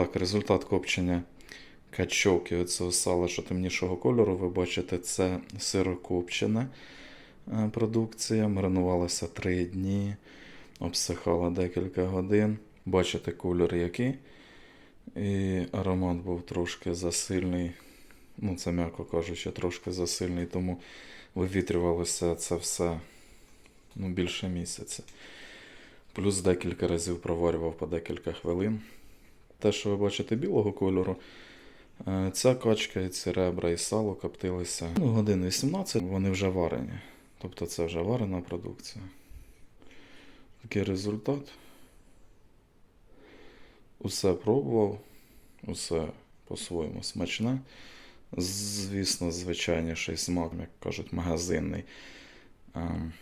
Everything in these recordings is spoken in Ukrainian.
Так, результат копчення качовки оцього сала, що темнішого кольору, ви бачите, це сирокопчена е, продукція. Маринувалася 3 дні, обсихала декілька годин. Бачите кольор який. І аромат був трошки засильний. Ну, це м'яко кажучи, трошки засильний, тому вивітрювалося це все ну, більше місяця. Плюс декілька разів проварював по декілька хвилин. Те, що ви бачите білого кольору, е, ця качка, і ці ребра, і сало коптилися ну, годин 18, вони вже варені. Тобто це вже варена продукція. Такий результат. Усе пробував, усе по-своєму смачне. Звісно, звичайніший смак, як кажуть, магазинний. Ем,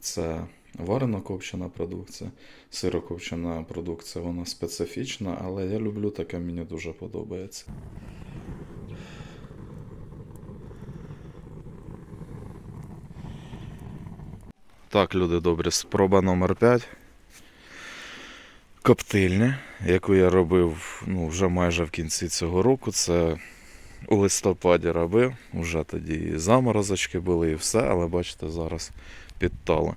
Це варено копчена продукція. Сирокопчена продукція, вона специфічна, але я люблю таке, мені дуже подобається. Так, люди добрі, спроба номер 5. Коптильня, яку я робив ну, вже майже в кінці цього року. Це у листопаді робив. Вже тоді і заморозочки були, і все, але бачите, зараз підтало.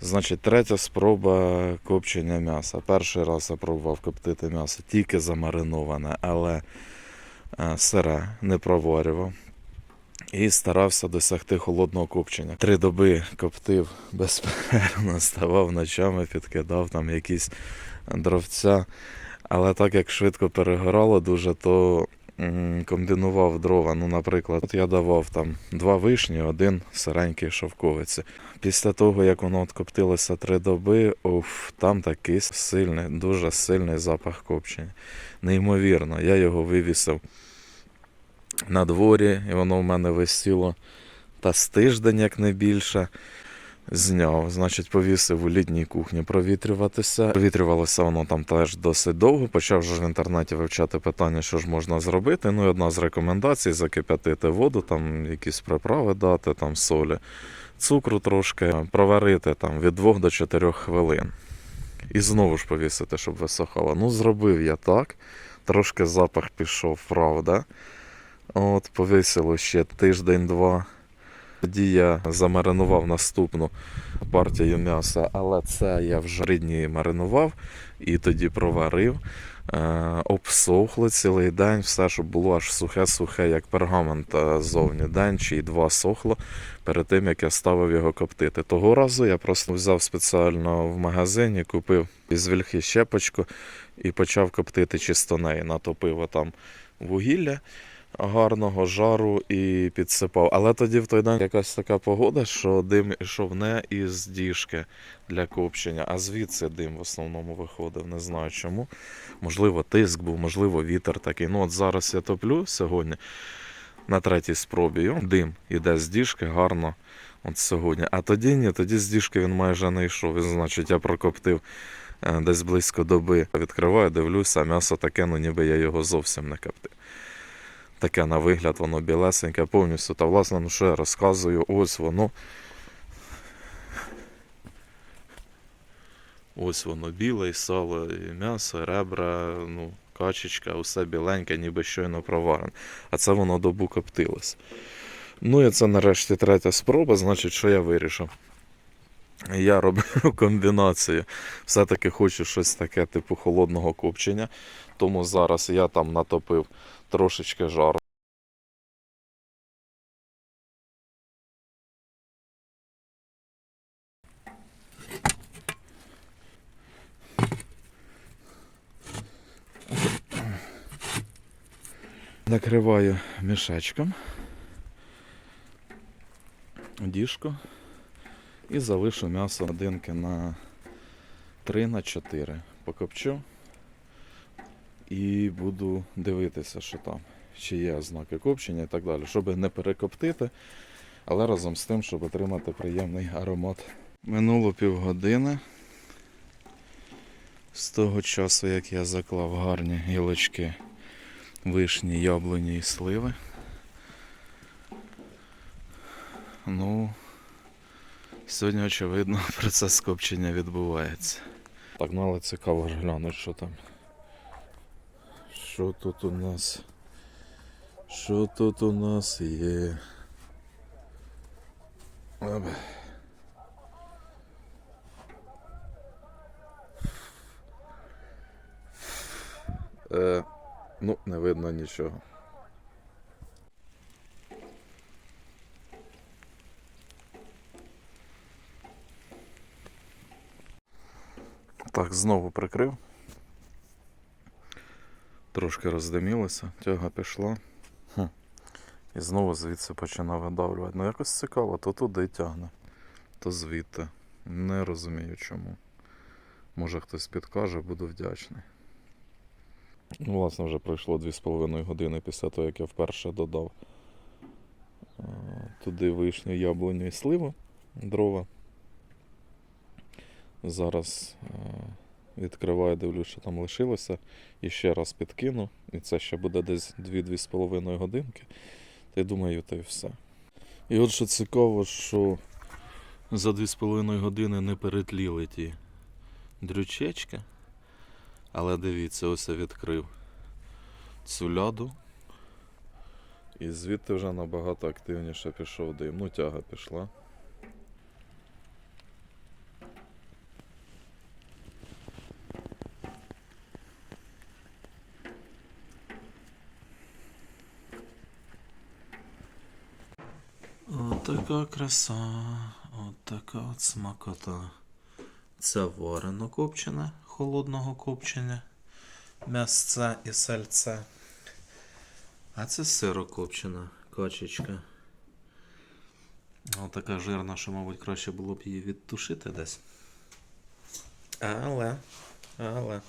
Значить, третя спроба копчення м'яса. Перший раз я пробував коптити м'ясо тільки замариноване, але е, сире не проварював. І старався досягти холодного копчення. Три доби коптив безперервно, ставав ночами, підкидав там якісь дровця. Але так як швидко перегорало дуже, то комбінував дрова. Ну, наприклад, от я давав там два вишні, один сиренький шовковиці. Після того, як воно коптилося три доби, оф, там такий сильний, дуже сильний запах копчення. Неймовірно, я його вивісив на дворі, і воно в мене висіло та з тиждень, як не більше. Зняв, значить, повісив у літній кухні провітрюватися. Провітрювалося воно там теж досить довго. Почав вже в інтернеті вивчати питання, що ж можна зробити. Ну і одна з рекомендацій закип'ятити воду, там якісь приправи дати, там солі, цукру трошки, проварити там від 2 до 4 хвилин. І знову ж повісити, щоб висохало. Ну, зробив я так. Трошки запах пішов, правда. От, повисіло ще тиждень-два. Тоді я замаринував наступну партію м'яса, але це я вже три дні маринував і тоді проварив. Е, обсохло цілий день, все, щоб було аж сухе-сухе, як пергамент е, ззовні. День чи два сохло перед тим, як я ставив його коптити. Того разу я просто взяв спеціально в магазині, купив із вільхи щепочку і почав коптити чисто неї. Натопив там вугілля гарного жару і підсипав. Але тоді в той день якась така погода, що дим йшов не із діжки для копчення, а звідси дим в основному виходив. Не знаю чому. Можливо, тиск був, можливо, вітер такий. Ну от зараз я топлю сьогодні на третій спробі. Дим іде з діжки гарно. От сьогодні. А тоді ні, тоді з діжки він майже не йшов. І, значить, я прокоптив е, десь близько доби. Відкриваю, дивлюся, м'ясо таке, ну ніби я його зовсім не коптив. Таке на вигляд, воно білесеньке повністю. Та власне, ну я розказую, ось воно. Ось воно біле, і сало, і м'ясо, ребра, ну, качечка, усе біленьке, ніби щойно проварене. А це воно добу коптилось. Ну і це нарешті третя спроба, значить, що я вирішив. Я роблю комбінацію. Все-таки хочу щось таке, типу холодного копчення. Тому зараз я там натопив трошечки жару. Накриваю мішечком діжку і залишу м'ясо родинки на 3 на 4. Покопчу і буду дивитися, що там, чи є ознаки копчення і так далі, щоб не перекоптити, але разом з тим, щоб отримати приємний аромат. Минуло півгодини з того часу, як я заклав гарні гілочки вишні, яблуні і сливи. Ну, сьогодні, очевидно, процес копчення відбувається. Так, ну цікаво глянути, що там. Що тут у нас? Що тут у нас є? Оп. Е, ну, не видно нічого. Так, знову прикрив. Трошки роздимілося, тяга пішла. Хм. І знову звідси починав видавлювати. Ну якось цікаво, то туди тягне, то звідти. Не розумію чому. Може хтось підкаже, буду вдячний. Ну, власне, вже пройшло 2,5 години після того, як я вперше додав е, туди вишню, яблуню і сливу, дрова. Зараз е, відкриваю, дивлюсь, що там лишилося. І ще раз підкину. І це ще буде десь 2-2,5 годинки. Та й думаю, то й все. І от що цікаво, що за 2,5 години не перетліли ті дрючечки. Але дивіться, ось я відкрив цю ляду. І звідти вже набагато активніше пішов дим. Ну, тяга пішла. От така краса, от така от смакота. Це варено копчене, холодного копчення, м'ясце і сальце. А це сирокопчена качечка. Ось така жирна, що, мабуть, краще було б її відтушити десь. Але, але.